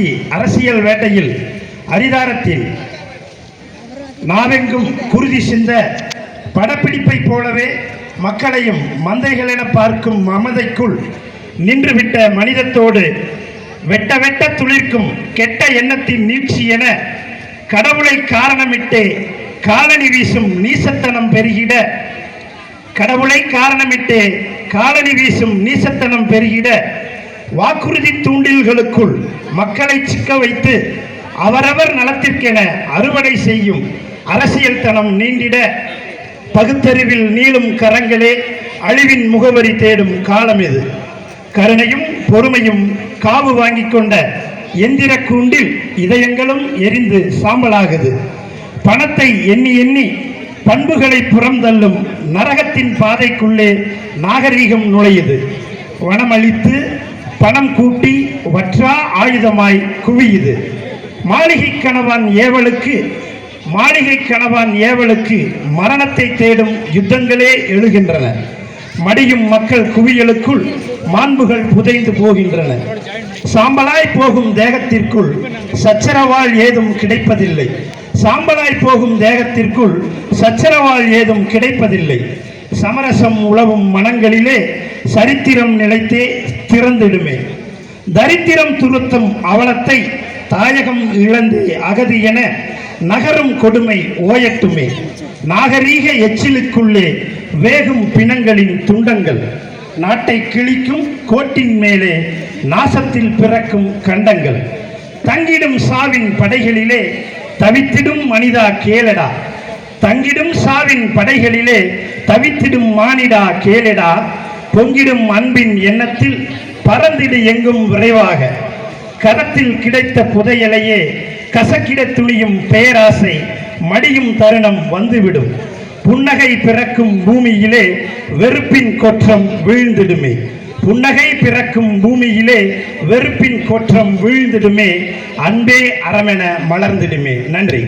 ஆட்சிக்கு அரசியல் வேட்டையில் அரிதாரத்தில் நாவெங்கும் குருதி சிந்த படப்பிடிப்பை போலவே மக்களையும் மந்தைகள் என பார்க்கும் மமதைக்குள் நின்றுவிட்ட மனிதத்தோடு வெட்ட வெட்ட துளிர்க்கும் கெட்ட எண்ணத்தின் நீட்சி என கடவுளை காரணமிட்டு காலனி வீசும் நீசத்தனம் பெருகிட கடவுளை காரணமிட்டு காலனி வீசும் நீசத்தனம் பெருகிட வாக்குறுதி தூண்டில்களுக்குள் மக்களை சிக்க வைத்து அவரவர் நலத்திற்கென அறுவடை செய்யும் அரசியல் தனம் நீண்டிட பகுத்தறிவில் நீளும் கரங்களே அழிவின் முகவரி தேடும் காலம் இது. கருணையும் பொறுமையும் காவு வாங்கிக் கொண்ட எந்திர கூண்டில் இதயங்களும் எரிந்து சாம்பலாகுது. பணத்தை எண்ணி எண்ணி பண்புகளை புறந்தள்ளும் நரகத்தின் பாதைக்குள்ளே நாகரீகம் நுழையுது. வனமளித்து பணம் கூட்டி வற்றா ஆயுதமாய் குவியுது. மாளிகை கணவான் ஏவலுக்கு மாளிகை கணவான் ஏவலுக்கு மரணத்தை தேடும் யுத்தங்களே எழுகின்றன. மடியும் மக்கள் குவியலுக்குள் மாண்புகள் புதைந்து போகின்றன. சாம்பலாய் போகும் தேகத்திற்குள் சச்சரவாள் ஏதும் கிடைப்பதில்லை. சாம்பலாய் போகும் தேகத்திற்குள் சச்சரவாள் ஏதும் கிடைப்பதில்லை. சமரசம் உழவும் மனங்களிலே சரித்திரம் நிலைத்தே திறந்திடுமே. தரித்திரம் துருத்தும் அவலத்தை தாயகம் இழந்து அகதி என நகரும் கொடுமை ஓயட்டுமே. நாகரீக எச்சிலுக்குள்ளே வேகும் பிணங்களின் துண்டங்கள். நாட்டை கிழிக்கும் கோட்டின் மேலே நாசத்தில் பிறக்கும் கண்டங்கள். தங்கிடும் சாவின் படைகளிலே தவித்திடும் மனிதா கேளடா. தங்கிடும் சாவின் படைகளிலே தவித்திடும் மானிடா கேளடா. பொங்கிடும் அன்பின் எண்ணத்தில் பறந்திடு எங்கும் விரைவாக. கரத்தில் கிடைத்த புதையலையே கசக்கிட துளியும் பேராசை மடியும் தருணம் வந்துவிடும். புன்னகை பிறக்கும் பூமியிலே வெறுப்பின் கொற்றம் வீழ்ந்திடுமே. புன்னகை பிறக்கும் பூமியிலே வெறுப்பின் கொற்றம் வீழ்ந்திடுமே. அன்பே அறமென மலர்ந்திடுமே. நன்றி.